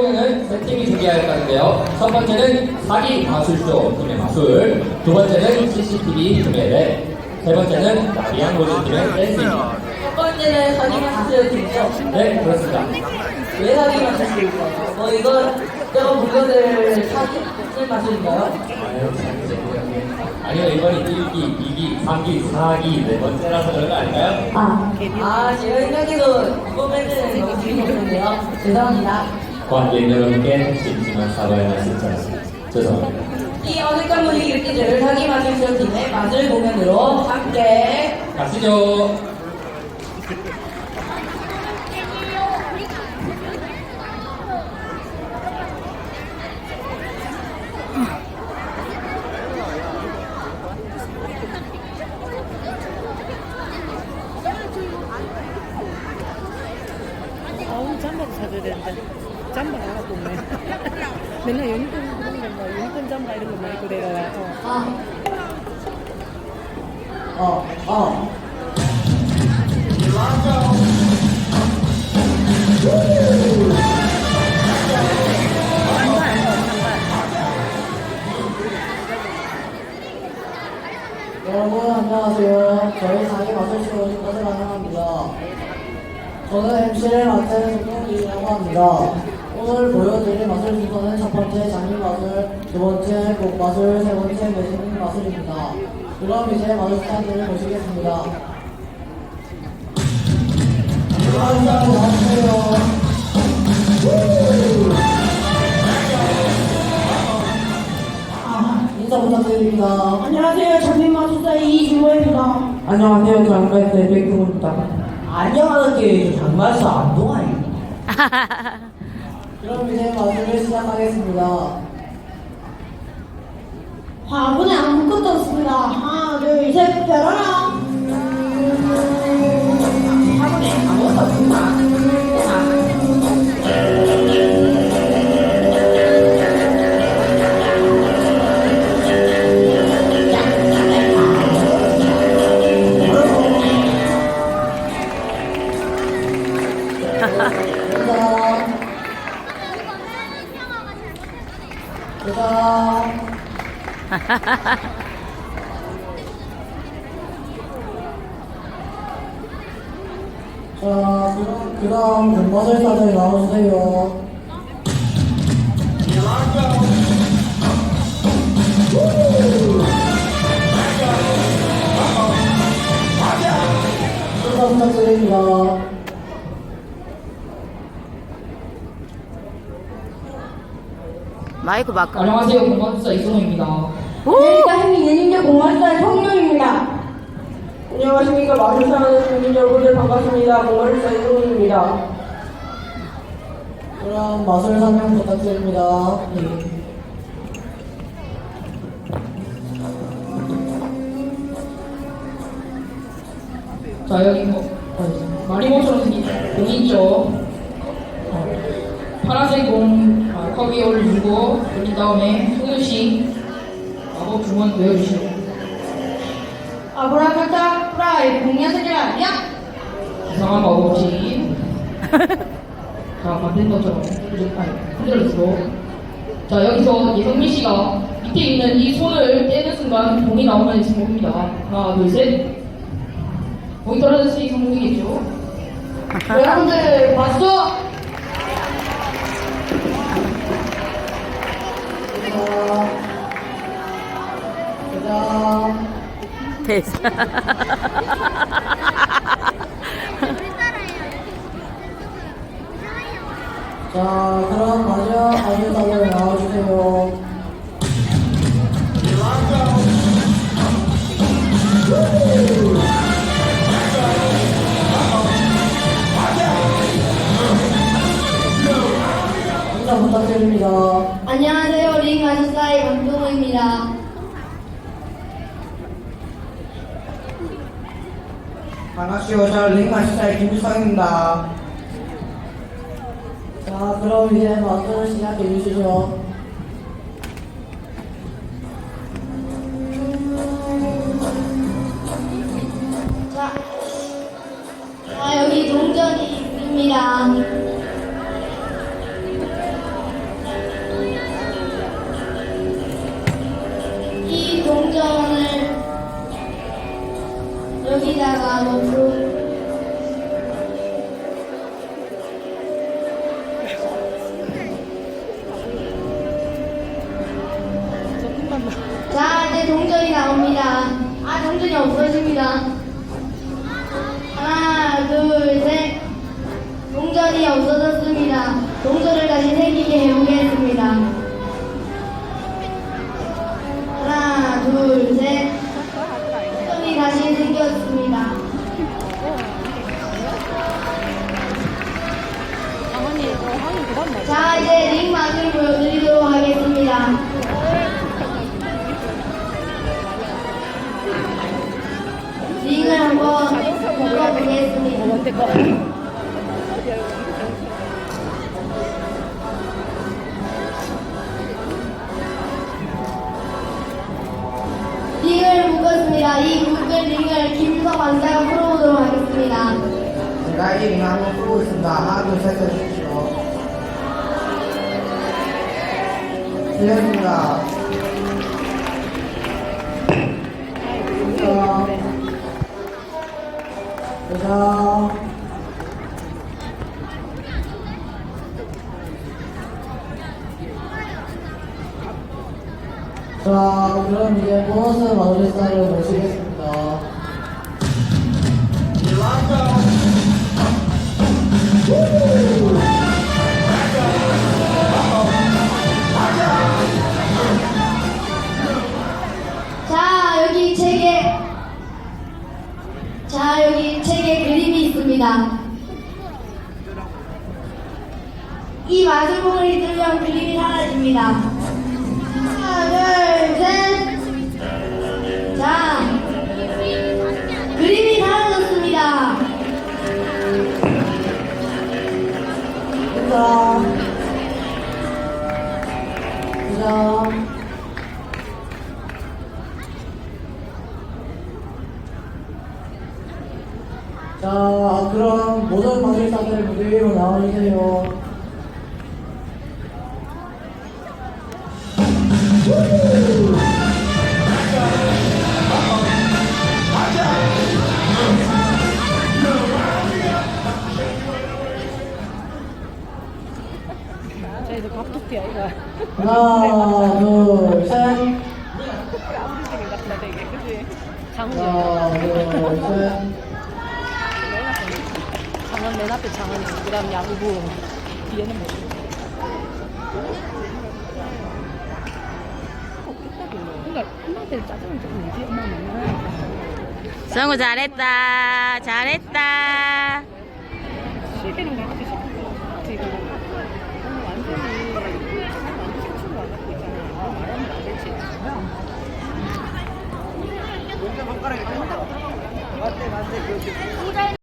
공연은 세 팀이 준비할 건데요. 첫 번째는 사기 마술쇼 팀의 마술, 두 번째는 CCTV 팀의 랩, 세 번째는 나비양 로즈 팀의 댄스입니다. 첫 번째는 사기 마스터 팀이죠. 네, 그렇습니다. 왜 사기 마스터일까요? 뭐 이건 제가 물건을 사기를 마술인가요? 아니요, 이번이 1기, 2기, 3기, 4기, 네 번째라서 그런 거 아닐까요? 아, 아 제가 생각해도 이번에는 너무 재미없는데요. 죄송합니다. 관객 여러분께 심심한 사과의 말씀 전합니다. 죄송합니다. 이 어색한 분위기 일으키는 사기 마술쇼 팀의 마술 공연으로 함께 가시죠. 아우 잠바도 사줘야 되는데 잠바 하나 없네 맨날 유니폼 그런 잠바 이런 거 내려와서 아, 어, 어. 잠바 여러분 안녕하세요. 저희 사기 마술쇼 인터넷 환영합니다. 저는 MC를 맡은 송동기라고 합니다. 오늘 보여드릴 마술 순서는 첫 번째 장미 마술, 두 번째 곡 마술, 세 번째 매직 마술입니다. 그럼 이제 마술 스타들을 모시겠습니다. 감사합니다. 나와주세요. 인사 부탁드립니다. 안녕하세요. 장민마술사 이주호입니다. 안녕하세요. 장관의 백금입니다. 안녕하는 게 장마사 안동아입니다. 그럼 이제 마술을 시작하겠습니다. 화분에 아무것도 없습니다. 자, 그럼, 그럼 금마술사들 나와주세요. 인사 부탁드립니다. 마이크 바꿔 안녕하세요. 공관수사 이승호입니다. 예능계 공마술사 성룡입니다. 안녕하십니까 마술사하는 국민 여러분들 반갑습니다. 공마술사 이동훈입니다. 그럼 마술 설명 부탁드립니다. 네. 자 여기 뭐 어, 마리모처럼 생긴 공이 있죠. 어, 파란색 공 어, 거기에 올려주고 올린 다음에 소유식 마법 주문 외워주시고 아브라카타 프라이 공야세계라 야! 이상한 마법지. 자 만든 것처럼 아니 흔들어주고 자 여기서 예성민 씨가 밑에 있는 이 손을 떼는 순간 공이 나오면 성공입니다. 하나 둘 셋. 공이 떨어졌으니 성공이겠죠. 여러분들 박수! 됐어 자, 그럼 마지막 나와주세요. 부탁드립니다. 안녕하세요. 링 마술사의 강동호입니다. 반갑습니다. 저는 링마술사의 김수성입니다. 자, 그럼 이제 마술을 시작해 주시죠. 자 이제 동전이 나옵니다. 아 동전이 없어집니다. 하나 둘 셋 동전이 없어졌습니다. 동전을 다시 생기게 해보겠습니다. 이 묶은 링을 김유석 관사가 풀어보도록 하겠습니다. 제가 이 링 한번 풀고 있습니다. 하나, 둘, 셋 해주십시오. 자, 자, 그럼 이제 보너스 마무리사를 모시겠습니다. 자 여기 책에 자 여기 책에 그림이 있습니다. 이 마술봉을 들면 그림이 사라집니다. 하나 둘 셋. 자, 그럼 모든 마술사들 무대 위로 나와주세요. 저희도 밥도끼야, 이거. 하나, 둘, 셋. 아무리 되게. 하나, 둘, 셋. 장원 맨 앞에 장원이. 그 다음 야구부. 뒤에는 뭐. 그러니까 엄마한테 짜증을 조금 내지 엄마는 성우 잘했다. 잘했다. 실기는 거 하기 싫고 지금 오늘 완전히 완전 실수로 안 갖고 있잖아 말하면 안 되지 손가락이 맞대, 맞대.